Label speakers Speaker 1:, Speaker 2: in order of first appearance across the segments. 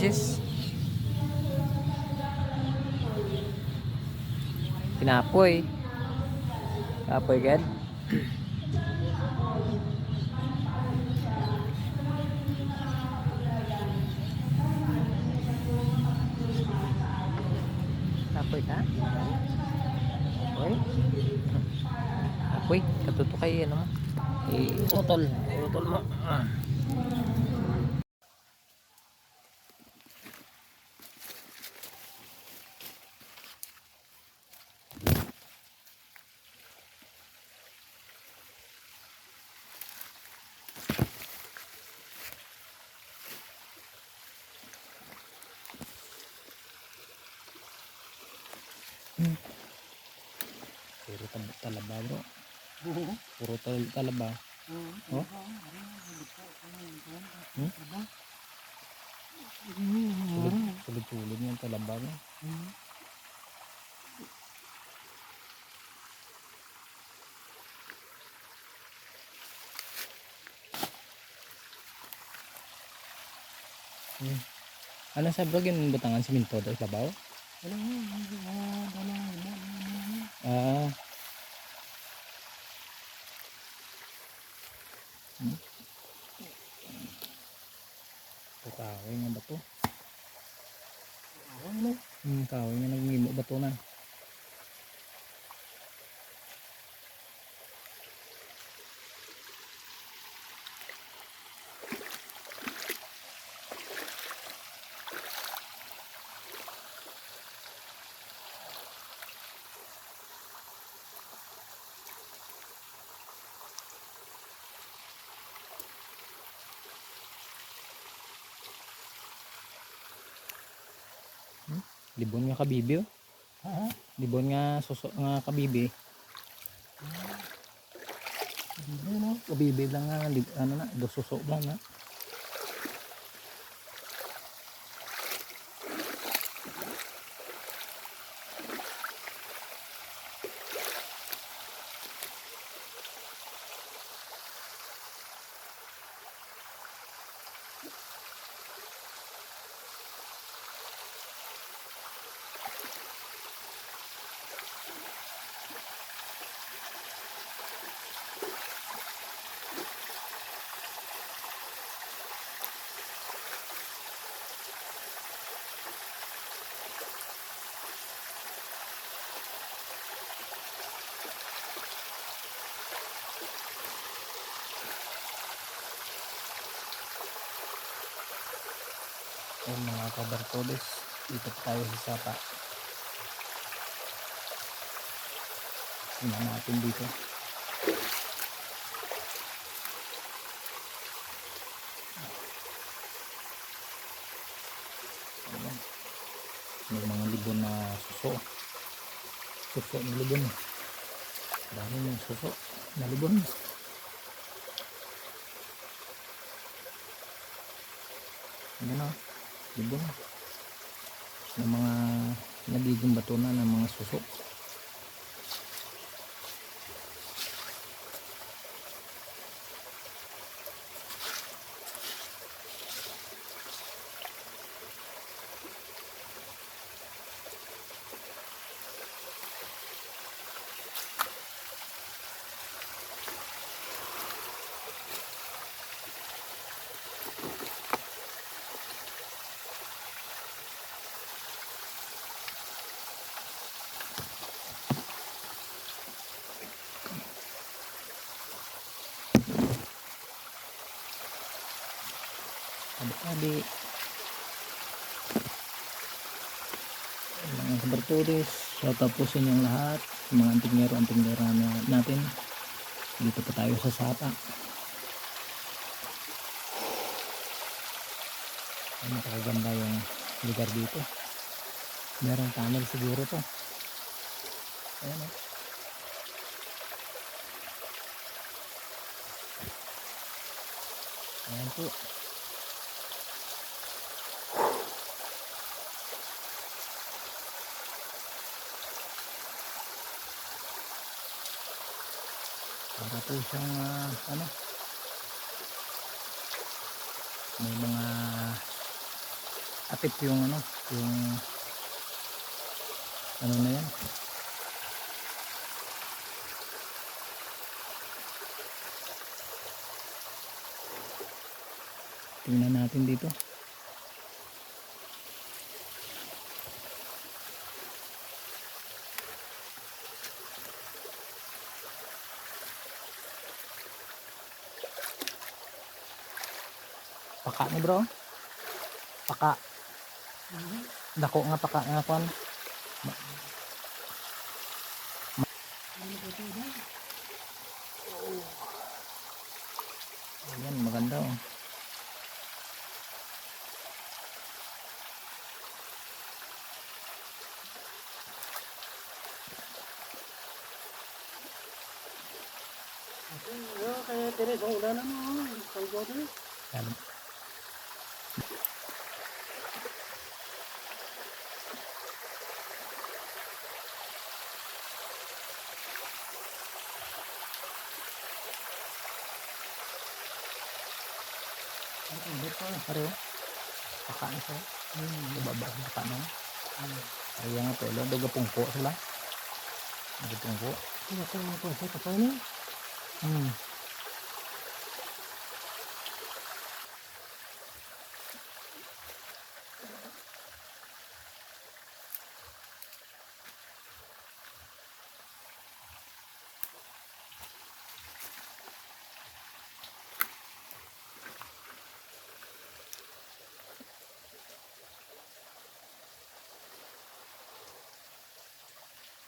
Speaker 1: Princess. Pinapoy. Pinapoy gan. Pinapoy ka? Pinapoy? Pinapoy? Katuto kayo ano? Eh, utol. Utol mo. Ah. Puro tab- talaba bro. Puro tal- talaba. Oh? Hmm? Sulod, sulod-sulod yung talaba bro. Hmm. Ano sa bro yung butangan siminto daw sa babaw? Ah. Hmm. Kahoy nga ba to? Hmm, kahoy nga naging mo ba to na? Libon nga kabibi oh.
Speaker 2: Ha?
Speaker 1: Libon nga suso nga kabibi.
Speaker 2: Hindi no?
Speaker 1: Kabibi lang nga ano na, do suso lang na. Ayun mga kabartodes, dito pa tayo sa sapa. Tingnan natin dito. Ayan. May mga libon na suso. Suso na libon. Dami yung suso na libon. Ayan o libon ng mga nagiging bato na ng mga suso Adik-adik mga kabarturis shout out po sa inyong lahat sa mga antingero antingero na- natin dito pa tayo sa sapa ay napakaganda yung lugar dito merong tunnel siguro to ayan o ayan po para po siyang ah, ano may mga at Takip yung ano, yung ano na yan. Tingnan natin dito. Bro. Paka. Dako nga paka nga kwan. Ayan, maganda oh.
Speaker 2: Yo, kaya Teres, ang ulan mo. Kaya Jordan.
Speaker 1: Ayan.
Speaker 2: Ulit pa.
Speaker 1: Pare. Paka na siya. Hmm, bababa sa paka na. Ayan nga to. Lalo gapungko sila. Gapungko.
Speaker 2: Kaya ko ang pwede kapay niya.
Speaker 1: Hmm.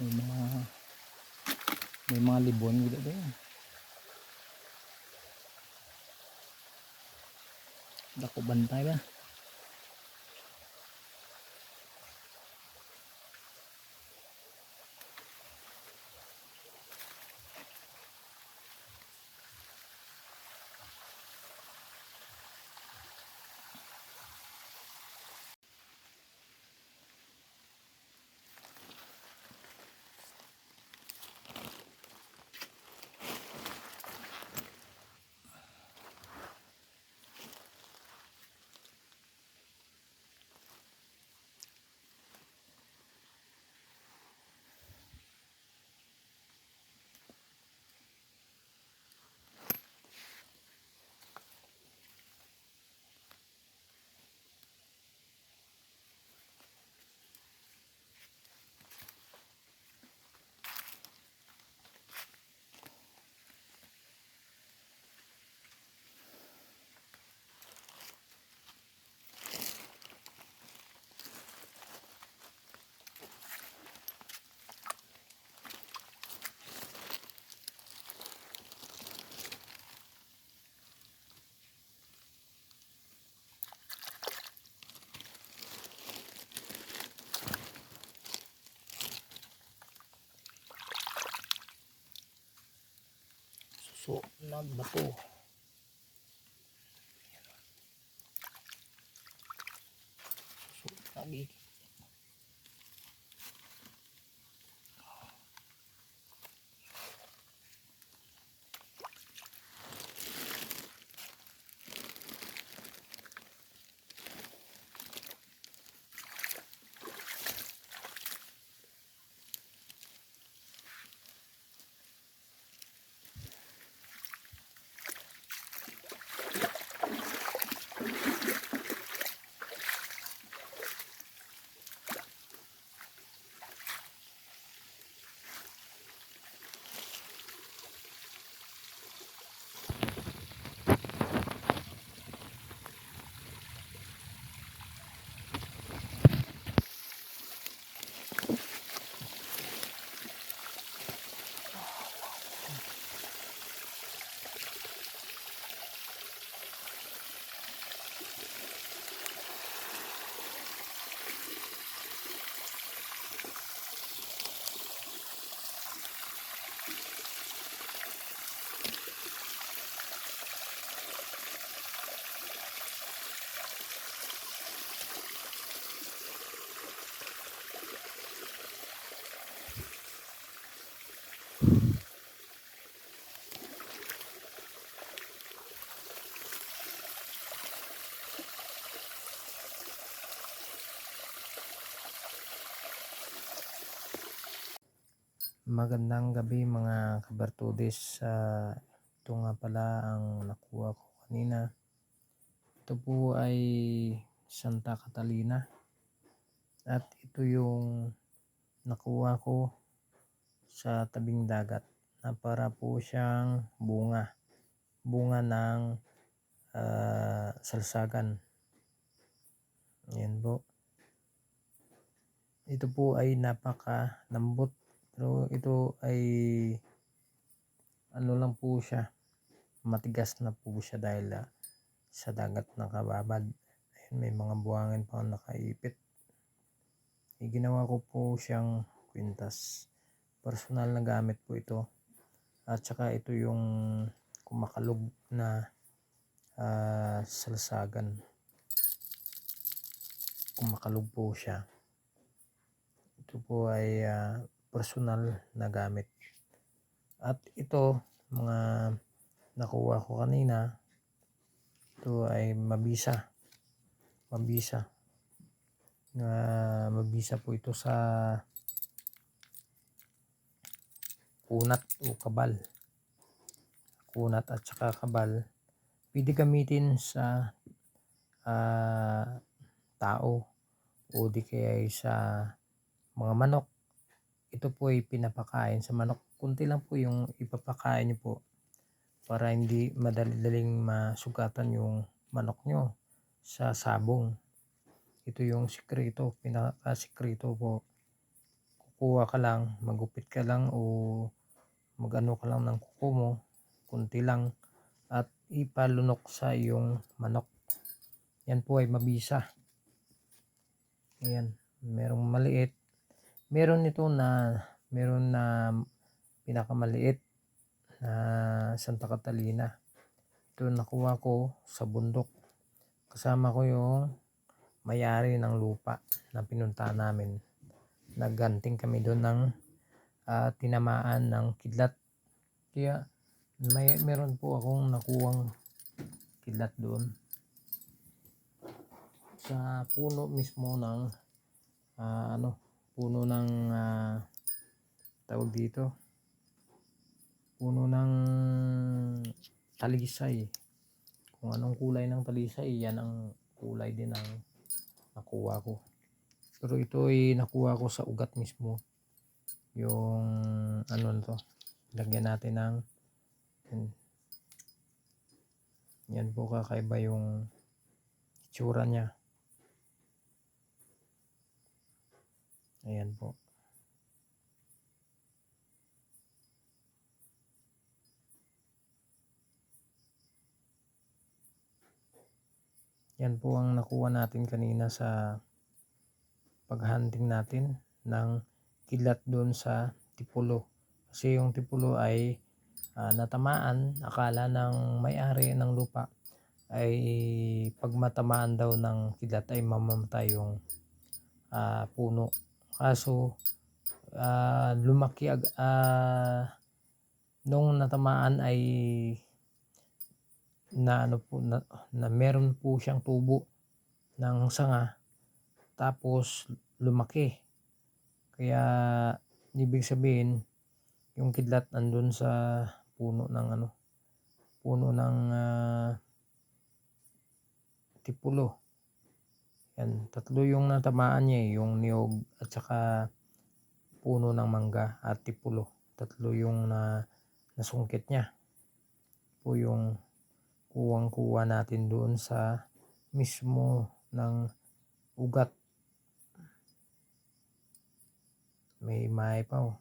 Speaker 1: May mga may mga libon gitu din. Dako bantay ba? Suso na bato. Suso Magandang gabi mga kabartudis. Ah, ito nga pala ang nakuha ko kanina. Ito po ay Santa Catalina. At ito yung nakuha ko sa tabing dagat na para po siyang bunga. Bunga ng ah, salsagan. Yan po. Ito po ay napaka lambot pero ito ay ano lang po siya matigas na po siya dahil ah, sa dagat nakababad Ayun, may mga buhangin pa nakaipit. E, ginawa ko po siyang kwintas. Personal na gamit po ito. At saka ito yung kumakalog na ah, salsagan. Kumakalog po siya. Ito po ay ah, personal na gamit. At ito, mga nakuha ko kanina, ito ay mabisa. Mabisa. Na mabisa po ito sa kunat o kabal. Kunat at saka kabal. Pwede gamitin sa ah, tao o di kaya sa mga manok ito po ay pinapakain sa manok. Kunti lang po yung ipapakain nyo po para hindi madali-daling masugatan yung manok nyo sa sabong. Ito yung sikreto, pinaka-sikreto po. Kukuha ka lang, magupit ka lang o magano ka lang ng kuko mo, kunti lang at ipalunok sa iyong manok. Yan po ay mabisa. Ayan, merong maliit, meron ito na meron na pinakamaliit na Santa Catalina. Ito nakuha ko sa bundok. Kasama ko yung mayari ng lupa na pinunta namin. Nagganting kami doon ng ah, tinamaan ng kidlat. Kaya may meron po akong nakuwang kidlat doon sa puno mismo ng ah, ano puno ng ah, tawag dito? Puno ng talisay. Kung anong kulay ng talisay yan ang kulay din ng nakuha ko. Pero ito ay nakuha ko sa ugat mismo. Yung ano to? Lagyan natin ng yan, yan po kakaiba yung itsura niya Ayan po. Yan po ang nakuha natin kanina sa paghunting natin ng kidlat doon sa tipulo. Kasi yung tipulo ay ah, natamaan, akala ng may-ari ng lupa ay pag matamaan daw ng kidlat ay mamamatay yung ah, puno. Kaso ah, lumaki ag ah, nung natamaan ay na ano po na, na meron po siyang tubo ng sanga tapos lumaki. Kaya ibig sabihin yung kidlat andun sa puno ng ano puno ng ah, tipulo. Yan, tatlo yung natamaan niya eh, yung niyog at saka puno ng mangga at tipulo. Tatlo yung na nasungkit niya. Po yung kuwang-kuha natin doon sa mismo ng ugat. May may pa oh.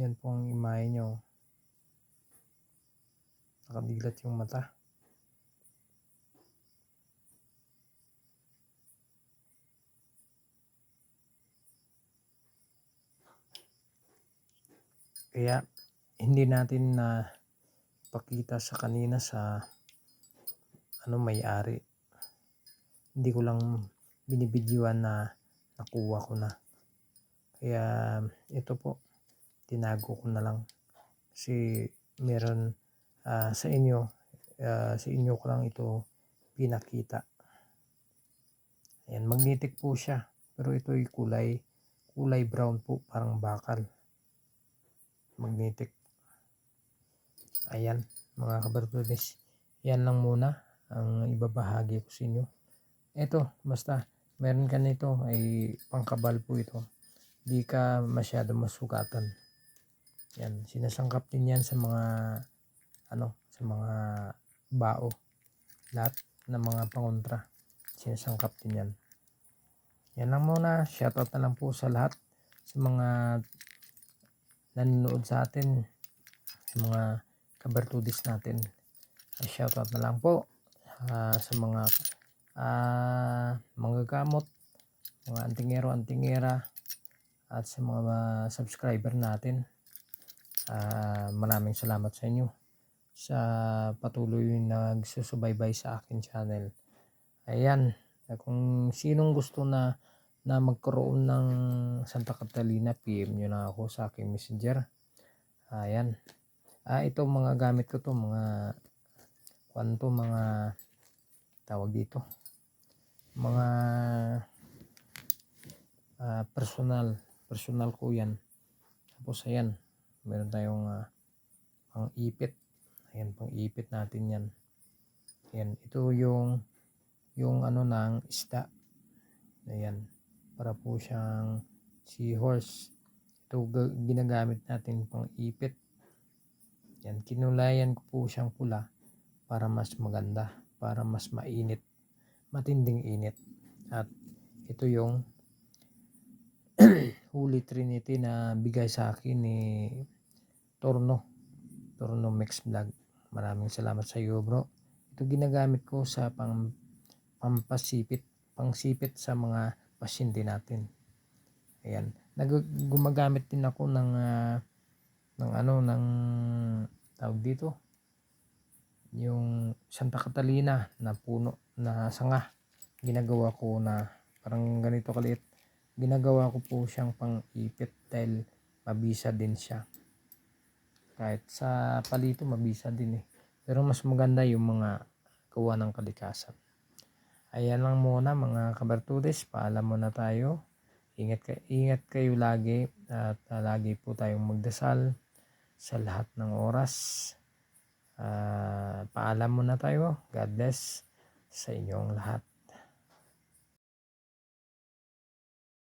Speaker 1: Yan po ang imahe nyo. Nakadilat yung mata. Kaya hindi natin na pakita sa kanina sa ano may-ari. Hindi ko lang binibidyoan na nakuha ko na. Kaya ito po tinago ko na lang kasi meron ah, sa inyo ah, sa inyo ko lang ito pinakita. Yan, magnetic po siya. Pero ito ay kulay, kulay brown po, parang bakal. Magnetic. Ayan, mga kabartudes. Yan lang muna ang ibabahagi ko sa inyo. Ito, basta meron ka nito ay pangkabal po ito. Di ka masyado masugatan. Yan, sinasangkap din yan sa mga ano, sa mga bao. Lahat ng mga pangontra. Sinasangkap din yan. Yan lang muna. Shoutout na lang po sa lahat. Sa mga nanonood sa atin. Sa mga kabartudis natin. Ay shoutout na lang po ah, sa mga ah manggagamot, mga antingero, antingera at sa mga subscriber natin. Ah, maraming salamat sa inyo sa patuloy na nagsusubaybay sa akin channel. Ayan, kung sinong gusto na na magkaroon ng Santa Catalina, PM nyo na ako sa aking messenger. Ayan. Ah, ito mga gamit ko to, mga kwanto, mga tawag dito. Mga ah, personal, personal ko yan. Tapos ayan, meron tayong ah, pang ipit. Ayan, pang ipit natin yan. Ayan, ito yung yung ano ng isda. Ayan, para po siyang seahorse. Ito ga- ginagamit natin pang ipit. Yan, kinulayan ko po siyang pula para mas maganda, para mas mainit, matinding init. At ito yung Holy Trinity na bigay sa akin ni Torno. Torno Mix Vlog. Maraming salamat sa iyo bro. Ito ginagamit ko sa pang pampasipit, pangsipit sa mga pasyente natin. Ayan. Nag gumagamit din ako ng ah, ng ano ng tawag dito yung Santa Catalina na puno na sanga ginagawa ko na parang ganito kaliit ginagawa ko po siyang pang-ipit dahil mabisa din siya kahit sa palito mabisa din eh. Pero mas maganda yung mga gawa ng kalikasan. Ayan lang muna mga kabartudes. Paalam muna tayo. Ingat, kay, ingat kayo lagi at ah, lagi po tayong magdasal sa lahat ng oras. Ah, paalam muna tayo. God bless sa inyong lahat.